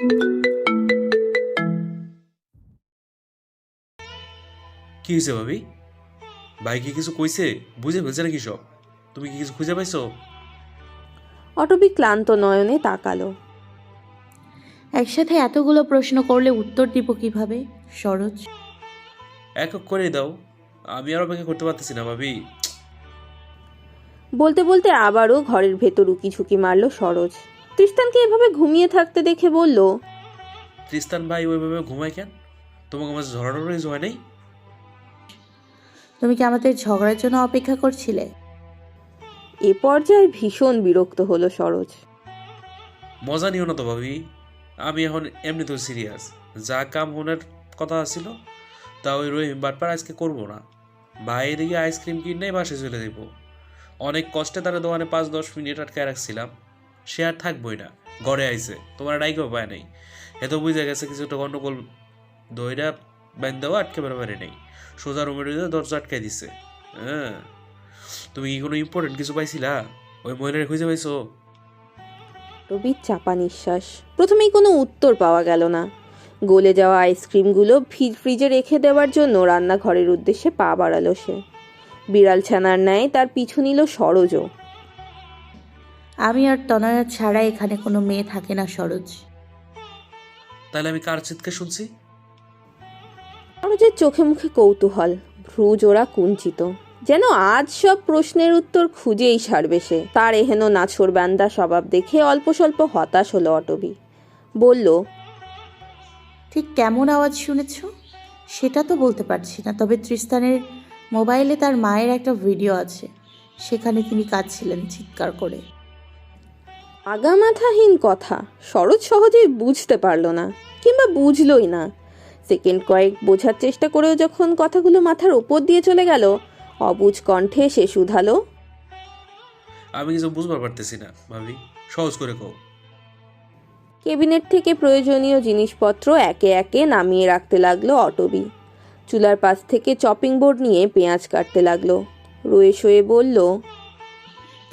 কি হয়েছে ভাবি? ভাই কি কিছু কইছে? বুঝে ফেলছে নাকি সব? তুমি কি কিছু খুঁজে পাইছো? অটবি ক্লান্ত নয়নে তাকালো। একসাথে এতগুলো প্রশ্ন করলে উত্তর দিব কীভাবে? সরোজ। এক এক করে দাও। আমি আর অপেক্ষা করতে পারতেছি না ভাবি। বলতে বলতে আবারও ঘরের ভেতর উকি ঝুঁকি মারল সরোজ। তৃষ্টানকে এভাবে ঘুমিয়ে থাকতে দেখে বলল তৃস্তান ভাই ওইভাবে ঘুমায় কেন? তোমাকে মাঝে ঝড়ানোর কিছু হয় নাই? তুমি কি আমাদের ঝগড়ার জন্য অপেক্ষা করছিলে? এ পর্যায়ে ভীষণ বিরক্ত হলো সরোজ। মজা নিও না তো ভাবি আমি এখন এমনি তো সিরিয়াস। যা কাম হোনের কথা ছিল তা ওই রহিম বাটপার আজকে করব না। ভাই এদিকে আইসক্রিম কিনে বাসে চলে দেব অনেক কষ্টে তারা দোকানে পাঁচ দশ মিনিট আটকে রাখছিলাম। সে আর থাকবোই না। ঘরে আইছে। তোমার ডাইকেও পায় নাই। এত বুঝে গেছে কিছুটা গন্ডগোল দইরা বাইন দেওয়া আটকে পারে নেই। সোজা রুমের দরজা আটকাই দিছে। হ্যাঁ। তুমি কি কোনো ইম্পর্টেন্ট কিছু পাইছিলা? ওই মহিলার খুঁজে পাইছো? রবির চাপা নিঃশ্বাস। প্রথমেই কোনো উত্তর পাওয়া গেল না। গলে যাওয়া আইসক্রিমগুলো ফ্রিজে রেখে দেওয়ার জন্য রান্নাঘরের উদ্দেশ্যে পা বাড়ালো সে। বিড়াল ছানার ন্যায় তার পিছু নিল সরোজও। আমি আর তনয়া ছাড়া এখানে কোনো মেয়ে থাকে না সরোজ। তাহলে আমি কার চিৎকার শুনছি? সরোজের চোখে মুখে কৌতূহল ভ্রু জোড়া কুঞ্চিত। যেন আজ সব প্রশ্নের উত্তর খুঁজেই সারবে সে। তার এহেন নাছর ব্যান্দা স্বভাব দেখে অল্প স্বল্প হতাশ হলো অটবি। বলল ঠিক কেমন আওয়াজ শুনেছ? সেটা তো বলতে পারছি না তবে তৃস্তানের মোবাইলে তার মায়ের একটা ভিডিও আছে। সেখানে তিনি কাঁদছিলেন চিৎকার করে। আগামাথাহীন কথা। সরোজ সহজেই বুঝতে পারল না কিংবা বুঝলোই না। সেকেন্ড কয়েক বোঝার চেষ্টা করেও যখন কথাগুলো মাথার ওপর দিয়ে চলে গেল অবুজ কণ্ঠে সে শুধালো আমি কিছু বুঝবার পারতেছি না ভাবি। সহজ করে কও। কেবিনেট থেকে প্রয়োজনীয় জিনিসপত্র একে একে নামিয়ে রাখতে লাগল অটবি। চুলার পাশ থেকে চপিং বোর্ড নিয়ে পেঁয়াজ কাটতে লাগল। রয়ে শয়ে বলল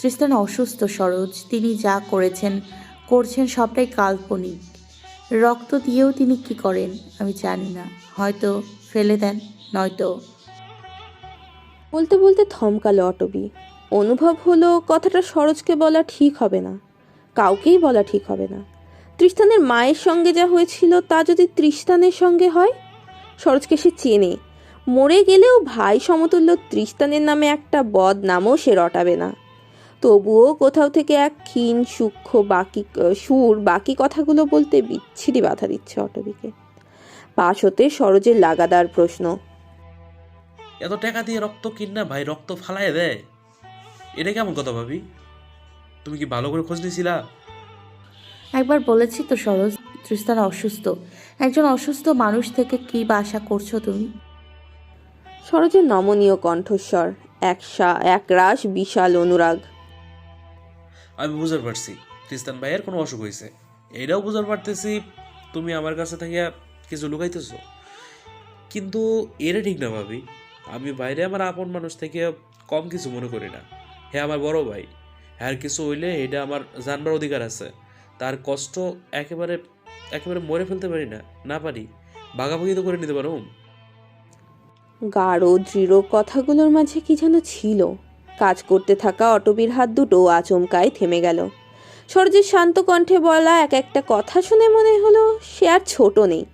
তৃস্তান অসুস্থ, সরোজ। তিনি যা করেছেন, করছেন সবটাই কাল্পনিক। রক্ত দিয়েও তিনি কি করেন, আমি জানি না। হয়তো ফেলে দেন, নয়তো। বলতে বলতে থমকালো অটবি। অনুভব হলো, কথাটা সরোজকে বলা ঠিক হবে না। কাউকেই বলা ঠিক হবে না। তৃষ্টানের মায়ের সঙ্গে যা হয়েছিল, তা যদি তৃষ্টানের সঙ্গে হয়? সরোজকে সে চেনে। মরে গেলেও ভাই সমতুল্য তৃষ্টানের নামে একটা বদ নামও সে রটাবে না। তবুও কোথাও থেকে এক ক্ষীণ সূক্ষ্ম বাকি সুর বাকি কথাগুলো বলতে বিচ্ছিরি বাধা দিচ্ছে অটবিকে। পাশ হতে সরোজের লাগাদার প্রশ্ন এত টাকা দিয়ে রক্ত কিনা ভাই রক্ত ফালায় দেয় এটা কেমন কথা ভাবি? তুমি কি ভালো করে খোঁজ নিয়েছিলা একবার বলেছি তো সরোজ তৃস্তান অসুস্থ। একজন অসুস্থ মানুষ থেকে কি বা আশা করছ তুমি? সরোজের নমনীয় কণ্ঠস্বর এক সা- এক রাস বিশাল অনুরাগ। আমি বুঝতে পারছি। খ্রিস্টান ভাইয়ের কোনো অসুখ হয়েছে। এটাও বুঝতে পারতেছি, তুমি আমার কাছে থেকে কিছু লুকাইতেছ। কিন্তু এটা ঠিক না ভাবি। আমি বাইরে আমার আপন মানুষ থেকে কম কিছু মনে করি না। হ্যাঁ আমার বড় ভাই হ্যাঁ কিছু হইলে এটা আমার জানবার অধিকার আছে। তার কষ্ট একেবারে একেবারে মরে ফেলতে পারি না না পারি। ভাগাভাগি তো করে নিতে পারো। গাঢ়, দৃঢ় কথাগুলোর মাঝে কি যেন ছিল। কাজ করতে থাকা অটবির হাত দুটো আচমকায় থেমে গেল। সরোজের শান্ত কণ্ঠে বলা এক একটা কথা শুনে মনে হলো সে আর ছোট নেই।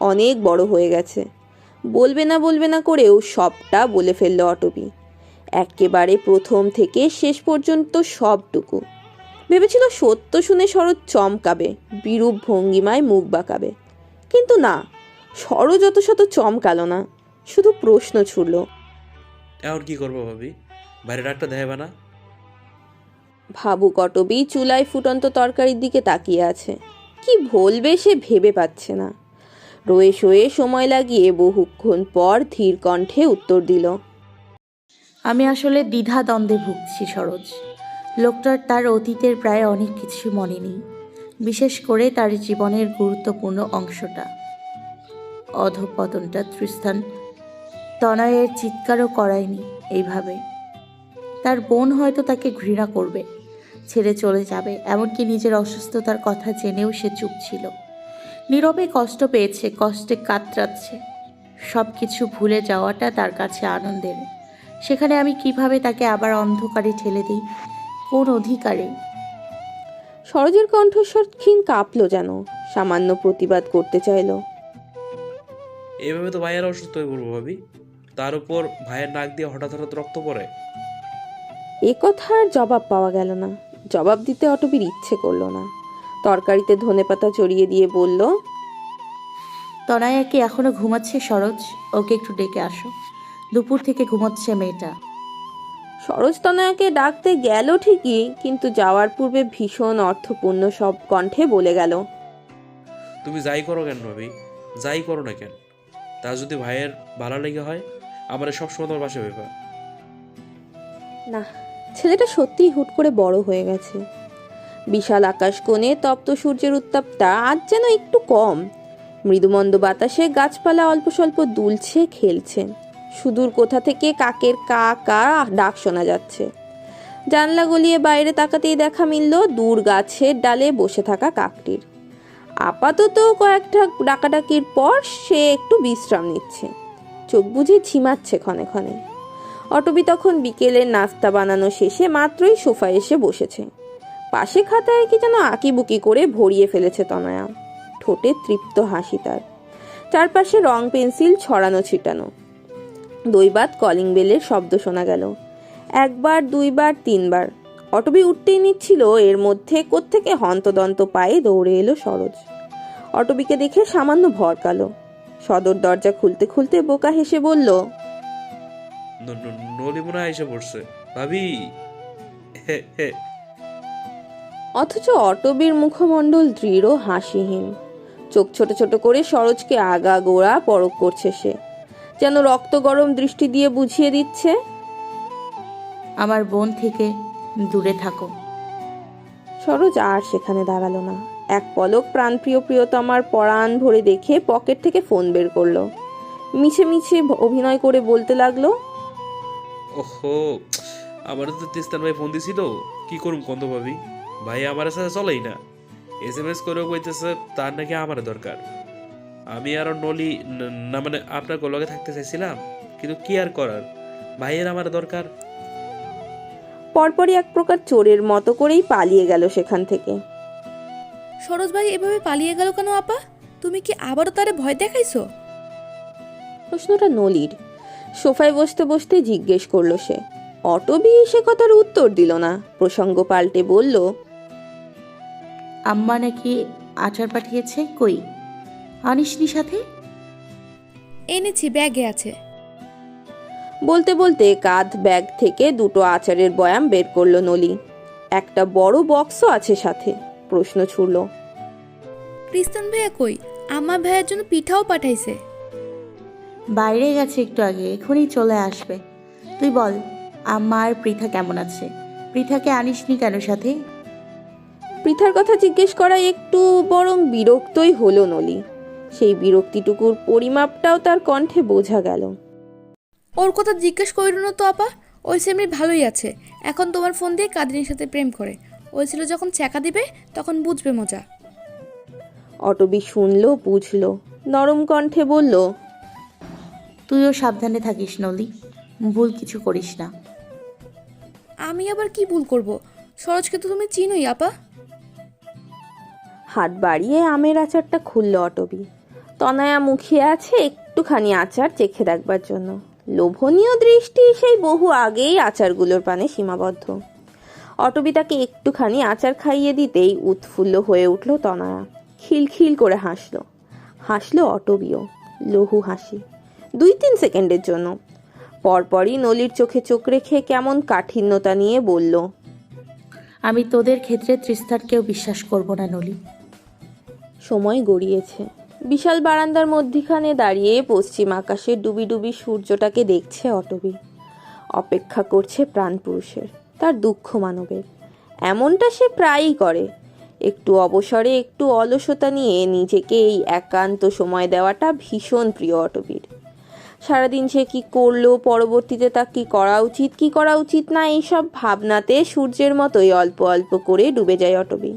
অনেক বড় হয়ে গেছে। বলবে না বলবে না করেও সবটা বলে ফেলল অটবি। একেবারে প্রথম থেকে শেষ পর্যন্ত সবটুকু। ভেবেছিল সত্য শুনে শরৎ চমকাবে, বিরূপ ভঙ্গিমায় মুখ বাঁকাবে। কিন্তু না, সরোজ যত শত চমকালো না, শুধু প্রশ্ন ছুড়ল। এখন কি করব ভাবি? বাইরে ডাক্তার দেখাবে না? ভাবু কটবি চুলায় ফুটন্ত তরকারির দিকে তাকিয়ে আছে। কি বলবে সে ভেবে পাচ্ছে না। রয়ে শয়ে সময় লাগিয়ে বহুক্ষণ পর ধীর কণ্ঠে উত্তর দিল আমি আসলে দ্বিধা দ্বন্দ্বে ভুগছি সরোজ। লোকটার তার অতীতের প্রায় অনেক কিছু মনে নেই বিশেষ করে তার জীবনের গুরুত্বপূর্ণ অংশটা। অধপতনটা তৃস্তান তনয়ের চিৎকারও করায়নি এইভাবে। তার বোন হয়তো তাকে ঘৃণা করবে। ছেড়ে চলে যাবে এমনকি নিজের অসুস্থতার কথা জেনেও সে চুপ ছিল। নীরবে কষ্ট পেয়েছে কষ্টে কাতরাচ্ছে। সব কিছু ভুলে যাওয়াটা তার কাছে আনন্দের। সেখানে আমি কীভাবে তাকে আবার অন্ধকারে ঠেলে দিই? কোন অধিকারে? সরোজের কণ্ঠস্বর ক্ষীণ কাঁপলো যেন সামান্য প্রতিবাদ করতে চাইলো। এভাবে তো ভাইয়ের অসুস্থ হয়ে পড়ব ভাবি। তার উপর ভাইয়ের নাক দিয়ে হঠাৎ হঠাৎ রক্ত পড়ে। এ কথার জবাব পাওয়া গেল না। জবাব দিতে অটবির ইচ্ছে করল না। তরকারিতে ধনেপাতা চড়িয়ে দিয়ে বলল তনায়া কি এখনও ঘুমাচ্ছে সরোজ ওকে একটু ডেকে আসো। দুপুর থেকে ঘুমাচ্ছে মেয়েটা। সরোজ তনয়াকে ডাকতে গেল ঠিকই কিন্তু যাওয়ার পূর্বে ভীষণ অর্থপূর্ণ সব কণ্ঠে বলে গেল তুমি যাই করো কেন ভাবি যাই করো না কেন? তা যদি ভাইয়ের ভালো লেগে হয় আমার সবসময় তোমার পাশে ভেবা না ছেলেটা সত্যিই হুট করে বড় হয়ে গেছে। বিশাল আকাশ কোণে তপ্ত সূর্যের উত্তাপটা আজ যেন একটু কম। মৃদুমন্দ বাতাসে গাছপালা অল্প স্বল্প দুলছে, খেলছে। সুদূর কোথা থেকে কাকের কা কা ডাক শোনা যাচ্ছে। জানলা গলিয়ে বাইরে তাকাতেই দেখা মিলল দূর গাছের ডালে বসে থাকা কাকটির। আপাতত কয়েকটা ডাকাডাকির পর সে একটু বিশ্রাম নিচ্ছে। চোখ বুঝে ঝিমাচ্ছে ক্ষণে ক্ষণে। অটবি তখন বিকেলের নাস্তা বানানো শেষে মাত্রই সোফায় এসে বসেছে। পাশে খাতায় কি যেন আঁকিবুকি করে ভরিয়ে ফেলেছে তনয়া। ঠোঁটে তৃপ্ত হাসি তার। চারপাশে রং পেন্সিল ছড়ানো ছিটানো। দৈবাত কলিং বেলের শব্দ শোনা গেল। একবার, দুইবার, তিনবার। অটবি উঠতেই নিচ্ছিল, এর মধ্যে কোত্থেকে হন্তদন্ত পায়ে দৌড়ে এলো সরোজ। অটবিকে দেখে সামান্য ভরকালো। সদর দরজা খুলতে খুলতে বোকা হেসে বলল ন- ন- নলি মনে হয় এসে পড়ছে। ভাবি। অথচ অটবির মুখমণ্ডল দৃঢ় হাসিহীন। চোখ ছোট ছোট করে সরোজকে আগা গোড়া পরক করছে সে। যেন রক্ত গরম দৃষ্টি দিয়ে বুঝিয়ে দিচ্ছে আমার বোন থেকে দূরে থাকো। সরোজ আর সেখানে দাঁড়াল না। এক পলক প্রাণপ্রিয় প্রিয়তমার পরাণ ভরে দেখে পকেট থেকে ফোন বের করল। মিছে মিছে অভিনয় করে বলতে লাগল ওহো আমার তো তিস্তান ভাই ফোন দিছিল। কি করুম কন্দ ভাবি? ভাই আমার সাথে চলেই না। এস এম এস করেও কইতেছে তার নাকি আমার দরকার। আমি আরও নলি না মানে আপনার লগে থাকতে চাইছিলাম কিন্তু কি আর করার? ভাইয়ের আমার দরকার। পরপরই এক প্রকার চোরের মতো করেই পালিয়ে গেল সেখান থেকে। সরোজ ভাই এভাবে পালিয়ে গেল কেন আপা? তুমি কি আবারও তারে ভয় দেখাইছো? প্রশ্নটা নলির। সোফায় বসতে বসতে জিজ্ঞেস করল সে। অটবি সে কথার উত্তর দিল না। প্রসঙ্গ পাল্টে বলল আম্মা নাকি আচার পাঠিয়েছে? কই? আনিসনি সাথে? এনেছি ব্যাগে আছে। বলতে বলতে কাঁধ ব্যাগ থেকে দুটো আচারের বয়াম বের করল নলি। একটা বড় বক্সও আছে সাথে প্রশ্ন ছুড়ল। ক্রিস্তান ভাইয়া কই? আমার ভাইয়ের জন্য পিঠাও পাঠাইছে। বাইরে গেছে একটু আগে এখনই চলে আসবে। তুই বল আম্মা আর পৃথা কেমন আছে? পৃথাকে আনিসনি কেন সাথে? পৃথার কথা জিজ্ঞেস করা একটু বরং বিরক্তই হলো নলি। সেই বিরক্তিটুকুর পরিমাপটাও তার কণ্ঠে বোঝা গেল। ওর কথা জিজ্ঞেস করিল না তো আপা? ওই সেমনি ভালোই আছে। এখন তোমার ফোন দিয়ে কাদিনীর সাথে প্রেম করে। ওই ছিল যখন ছ্যাঁকা দিবে তখন বুঝবে মজা। অটবি শুনলো বুঝলো নরম কণ্ঠে বলল তুইও সাবধানে থাকিস নলি। ভুল কিছু করিস না। আমি আবার কি ভুল করব? সরোজকে তো তুমি চিনোই আপা। হাত বাড়িয়ে আমের আচারটা খুলল অটবি। তনায়া মুখিয়ে আছে একটুখানি আচার চেখে দেখবার জন্য। লোভনীয় দৃষ্টি সেই বহু আগেই আচারগুলোর পানে সীমাবদ্ধ। অটবি তাকে একটুখানি আচার খাইয়ে দিতেই উৎফুল্ল হয়ে উঠল তনয়া। খিলখিল করে হাসলো। হাসলো অটবিও লহু হাসি। দুই তিন সেকেন্ডের জন্য। পরপরই নলির চোখে চোখ রেখে কেমন কাঠিন্যতা নিয়ে বলল আমি তোদের ক্ষেত্রে ত্রিস্তারকেও বিশ্বাস করব না নলি। সময় গড়িয়েছে। বিশাল বারান্দার মধ্যিখানে দাঁড়িয়ে পশ্চিম আকাশে ডুবি ডুবি সূর্যটাকে দেখছে অটবি। অপেক্ষা করছে প্রাণপুরুষের তার দুঃখ মানবের। এমনটা সে প্রায়ই করে। একটু অবসরে একটু অলসতা নিয়ে নিজেকে এই একান্ত সময় দেওয়াটা ভীষণ প্রিয় অটবির। সারাদিন সে কি করল, পরবর্তীতে তা কি করা উচিত, কি করা উচিত না, এইসব ভাবনাতে সূর্যের মতোই অল্প অল্প করে ডুবে যায় অটবি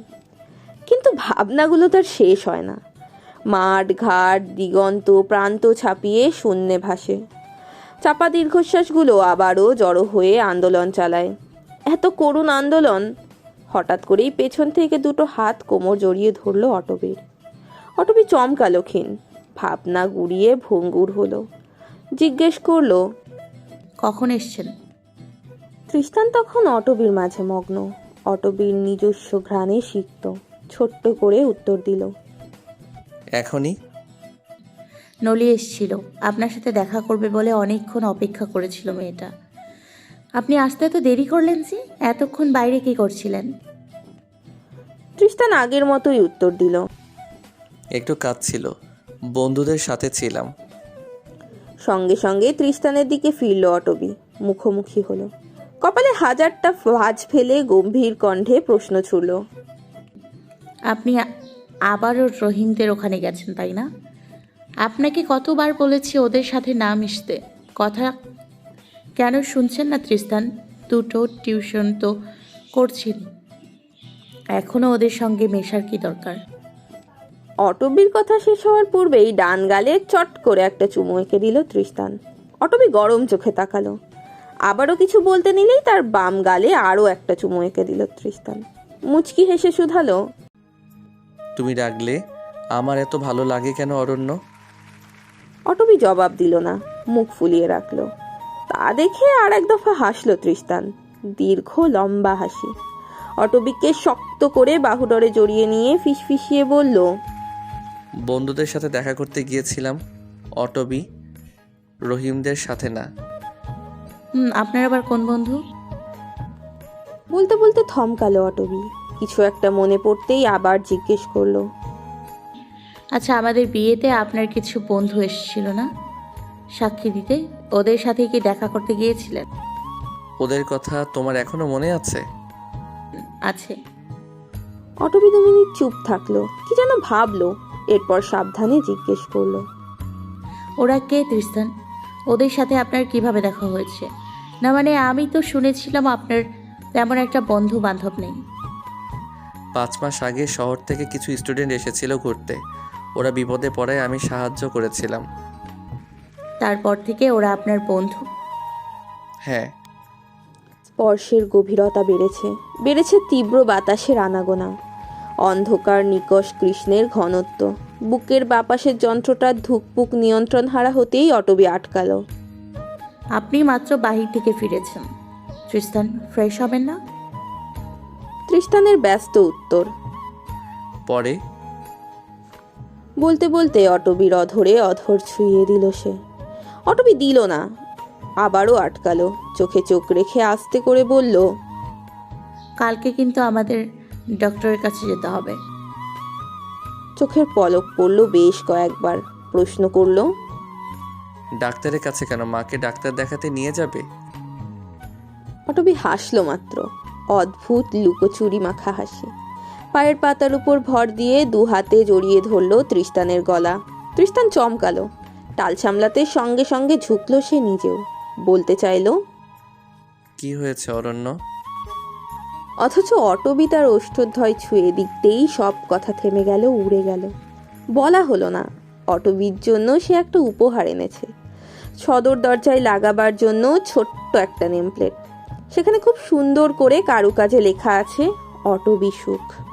কিন্তু ভাবনাগুলো তার শেষ হয় না। মাঠ, ঘাট, দিগন্ত, প্রান্ত ছাপিয়ে শূন্যে ভাসে। চাপা দীর্ঘশ্বাসগুলো আবারও জড়ো হয়ে আন্দোলন চালায়। এত করুণ আন্দোলন, হঠাৎ করেই পেছন থেকে দুটো হাত কোমর জড়িয়ে ধরল অটবির। অটবি চমকালো ক্ষীণ। ভাবনা গুড়িয়ে ভঙ্গুর হলো। জিজ্ঞেস করল কখন এসছেন? তৃষ্টান তখন অটবির মাঝে মগ্ন। অটবির নিজস্ব ঘ্রাণে সিক্ত। ছোট্ট করে উত্তর দিল এখনই। নলি এসছিল। আপনার সাথে দেখা করবে বলে অনেকক্ষণ অপেক্ষা করেছিল মেয়েটা। আপনি আসতে তো দেরি করলেন যে এতক্ষণ বাইরে কি করছিলেন? তৃষ্টান আগের মতোই উত্তর দিল একটু কাজ ছিল বন্ধুদের সাথে ছিলাম। সঙ্গে সঙ্গে ত্রিস্তানের দিকে ফিরল অটবি। মুখোমুখি হলো। কপালে হাজারটা ভাঁজ ফেলে গম্ভীর কণ্ঠে প্রশ্ন ছুড়ল। আপনি আবারও রহিমদের ওখানে গেছেন, তাই না? আপনাকে কতবার বলেছি ওদের সাথে না মিশতে। কথা কেন শুনছেন না ত্রিস্তান? দুটো টিউশন তো করছেন এখনও ওদের সঙ্গে মেশার কি দরকার? অটবির কথা শেষ হওয়ার পূর্বেই ডান গালে চট করে একটা চুমু এঁকে দিল তৃষ্টান অটবি গরম চোখে তাকালো। আবারও কিছু বলতে নিলেই তার বাম গালে আরও একটা চুমু এঁকে দিল তৃষ্টান মুচকি হেসে শুধালো তুমি ডাকলে আমার এত ভালো লাগে কেন অরণ্য? অটবি জবাব দিল না মুখ ফুলিয়ে রাখল। তা দেখে আর এক দফা হাসলো তৃষ্টান দীর্ঘ লম্বা হাসি। অটবিকে শক্ত করে বাহুডরে জড়িয়ে নিয়ে ফিসফিসিয়ে বলল বন্ধুদের সাথে দেখা করতে গিয়েছিলাম অটবি রহিমদের সাথে না। হুম আপনার আবার কোন বন্ধু? বলতে বলতে থমকালো অটবি। কিছু একটা মনে পড়তেই আবার জিজ্ঞেস করল। আচ্ছা আমাদের বিয়েতে আপনার কিছু বন্ধু এসেছিল না? সাক্ষী দিতে? ওদের সাথে কি দেখা করতে গিয়েছিলেন? ওদের কথা তোমার এখনও মনে আছে? আছে। অটবি দু মিনিট চুপ থাকল। কি যেন ভাবলো। এরপর সাবধানে জিজ্ঞেস করল ওরা কে তৃস্তান ওদের সাথে আপনার কীভাবে দেখা হয়েছে? না মানে আমি তো শুনেছিলাম আপনার তেমন একটা বন্ধু বান্ধব নেই। পাঁচ মাস আগে শহর থেকে কিছু স্টুডেন্ট এসেছিল ঘুরতে। ওরা বিপদে পড়ায় আমি সাহায্য করেছিলাম। তারপর থেকে ওরা আপনার বন্ধু? হ্যাঁ। স্পর্শের গভীরতা বেড়েছে। বেড়েছে তীব্র বাতাসের আনাগোনা। অন্ধকার নিকষ কৃষ্ণের ঘনত্ব। বুকের বাপাসের যন্ত্রটার ধুকপুক নিয়ন্ত্রণ হারা হতেই অটবি আটকালো। আপনি মাত্র বাহির থেকে ফিরেছেন। তৃস্তান ফ্রেশ হবেন না? তৃষ্টানের ব্যস্ত উত্তর। পরে। বলতে বলতে অটবির অধরে অধর ছুঁয়ে দিল সে। অটবি দিল না আবারও আটকালো। চোখে চোখ রেখে আস্তে করে বলল কালকে কিন্তু আমাদের ডক্টরের কাছে যেতে হবে। চোখের পলক পড়ল বেশ কয়েকবার। প্রশ্ন করল ডাক্তারের কাছে কেন? মাকে ডাক্তার দেখাতে নিয়ে যাবে? অটবি হাসলো মাত্র। অদ্ভুত লুকোচুরি মাখা হাসি। পায়ের পাতার উপর ভর দিয়ে দু হাতে জড়িয়ে ধরলো তৃষ্টানের গলা। তৃষ্টান চমকালো। টাল সামলাতে সঙ্গে সঙ্গে ঝুঁকলো সে নিজেও। বলতে চাইলো কি হয়েছে অরণ্য? অথচ অটবি তার অষ্টধ্বয় ছুঁয়ে দিকতেই সব কথা থেমে গেল, উড়ে গেল। বলা হলো না, অটবির জন্য সে একটা উপহার এনেছে। সদর দরজায় লাগাবার জন্য ছোট্ট একটা নেমপ্লেট। সেখানে খুব সুন্দর করে কারুকাজে লেখা আছে, অটবি সুখ।